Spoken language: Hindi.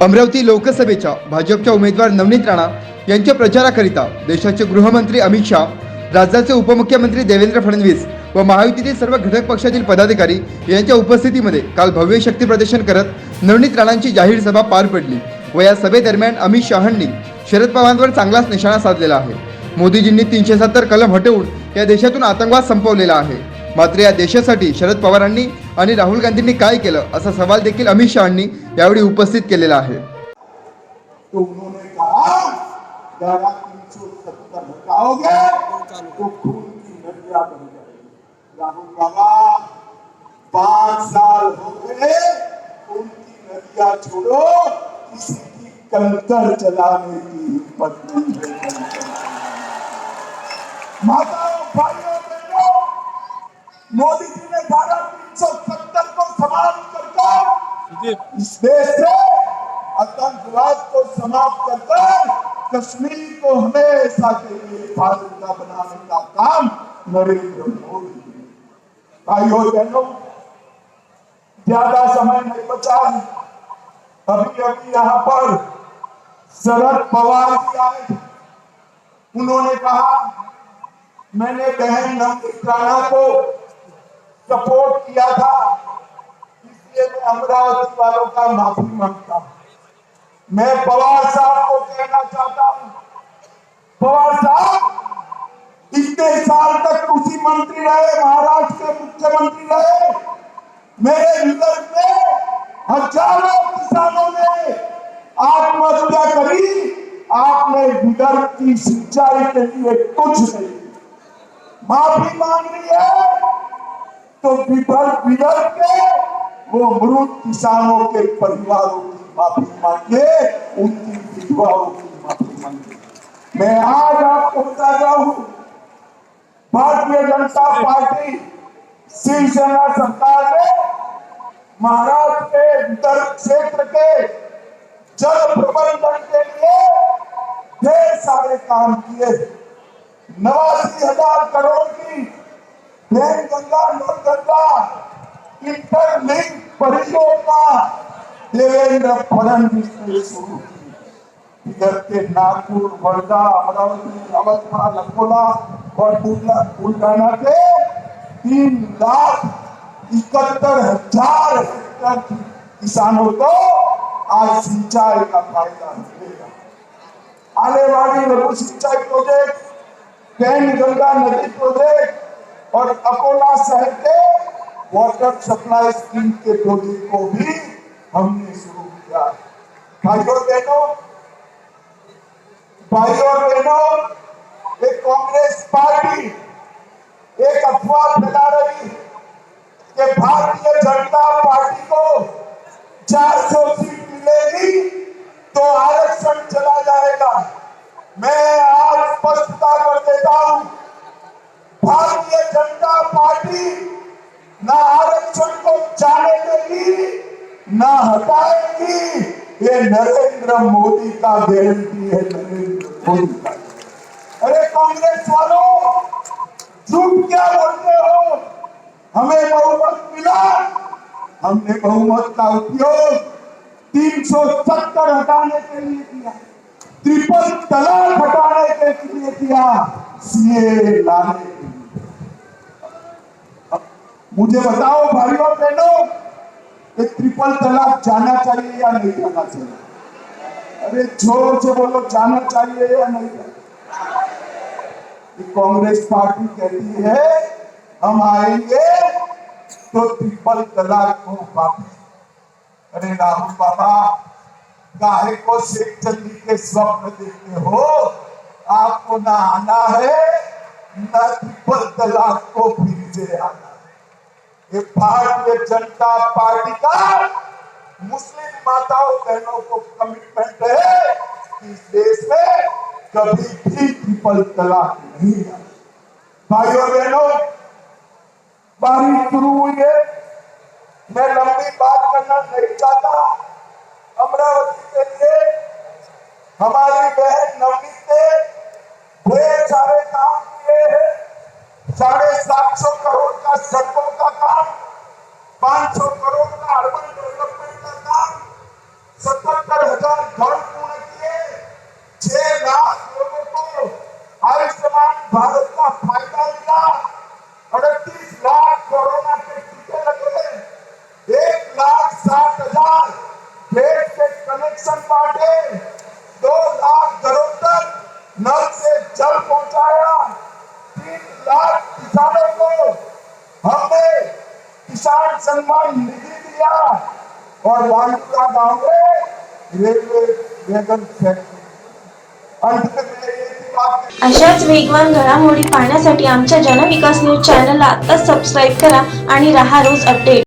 अमरावती लोकसभेच्या भाजपच्या उमेदवार नवनीत राणा यांच्या प्रचाराकरिता देशाचे गृहमंत्री अमित शहा राज्याचे उपमुख्यमंत्री देवेंद्र फडणवीस व महायुतीतील सर्व घटक पक्षातील पदाधिकारी यांच्या उपस्थितीमध्ये काल भव्य शक्ती प्रदर्शन करत नवनीत राणांची जाहीर सभा पार पडली व या सभेदरम्यान अमित शहांनी शरद पवारांवर चांगलाच निशाणा साधलेला आहे. मोदीजींनी तीनशे सत्तर कलम हटवून या देशातून आतंकवाद संपवलेला आहे. मात्र या देशासाठी शरद पवारांनी आणि राहुल गांधींनी काय केलं असा सवाल देखील अमित शहांनी यावेळी उपस्थित केलेला आहे. तो तो कंकर चलाने की हिम्मत नहीं माताओं, भाइयों, बहनों, मोदी जी ने धारा तीन सौ सत्तर समाप्त कर इस देश से आतंकवाद को समाप्त कर कर कश्मीर को हमेशा के लिए हिफाजत बनाने का काम नरेंद्र मोदी भाइयों बहनों ज़्यादा समय नहीं बचा है। अभी अभी यहाँ पर शरद पवार जी आए। उन्होंने कहा मैंने बहन नवनीत राणा को सपोर्ट किया था। मैं अमरावती वालों का माफ़ी माँगता हूँ, मैं पवार साहब को कहना चाहता हूँ, पवार साहब, इतने साल तक कृषि मंत्री रहे, महाराष्ट्र के मुख्यमंत्री रहे, मेरे विदर्भ में हज़ारों किसानों ने आत्महत्या करी, आपने विदर्भ की सिंचाई के लिए कुछ नहीं। माफ़ी मांग रही है तो विदर्भ के वो मृत किसानों के परिवारों की माफ़ी मांगे, उनकी विधवाओं की माफ़ी मांगे। मैं आज आपको बता रहा हूँ, भारतीय जनता पार्टी शिवसेना सरकार ने महाराष्ट्र के विदर्भ क्षेत्र के जल प्रबंधन के लिए ढेर सारे काम किए नवासी हज़ार करोड़ की नैन गंगा नौगंगा इंटरलिंक परियोजना देवेंद्र फडणवीस ने शुरू की इधर के नागपुर वर्धा अमरावती अवधा अकोला और बुलढा- बुलढाना के तीन लाख इकहत्तर हज़ार हेक्टेयर की किसानों को आज सिंचाई का फ़ायदा मिलेगा आलेवाड़ी लघु सिंचाई प्रोजेक्ट कैन गंगा नदी प्रोजेक्ट और अकोला शहर के वाटर सप्लाई स्कीम के प्रोजेक्ट को भी हमने शुरू किया। भाइयों बहनों भाइयों बहनों, एक कांग्रेस पार्टी, एक अफवाह फैला रही कि भारतीय जनता पार्टी को 400 सीट मिलेगी तो आरक्षण चला जाएगा। मैं आज स्पष्टता कर देता हूँ, भारतीय जनता पार्टी जाने ना हटाएगी। ये नरेंद्र मोदी का गारंटी है नरेंद्र मोदी का। अरे कांग्रेस वालों, झूठ क्या बोलते हो? हमें बहुमत मिला। हमने बहुमत का उपयोग 370 हटाने के लिए किया। ट्रिपल तलाक हटाने के लिए किया। सीए लाने के लिए। मुझे बताओ, भाइयों, बहनों ये ट्रिपल तलाक जाना चाहिए या नहीं जाना चाहिए? अरे ज़ोर से बोलो, जाना चाहिए या नहीं कांग्रेस पार्टी कहती है, हम आएँगे तो ट्रिपल तलाक को वापिस अरे राहुल बाबा, काहे को शेख चंदी के स्वप्न देखते हो? आपको ना आना है, ना ट्रिपल तलाक को फिर से आना। ये भारतीय जनता पार्टी का मुस्लिम माताओं बहनों को कमिटमेंट है कि इस देश में कभी भी ट्रिपल तलाक नहीं आए भाइयों बहनों बारिश शुरू हुई है। मैं लंबी बात करना नहीं चाहता। अमरावती के लिए हमारी बहन नवनीत ने ढेर सारे काम किए हैं। साढ़े सात सौ करोड़ का सड़कों कनेक्शन बांटे दो लाख घरों तक नल से जल पहुंचाया। तीन लाख किसानों को हमने किसान सम्मान निधि दिया। और वांडुरा गांव में रेलवे वेगन फैक्ट्री अंत में अशाच वेगवान घडामोडी पाहण्यासाठी आमच्या जनविकास न्यूज चॅनलला आत्ताच सबस्क्राईब करा आणि रहा रोज अपडेट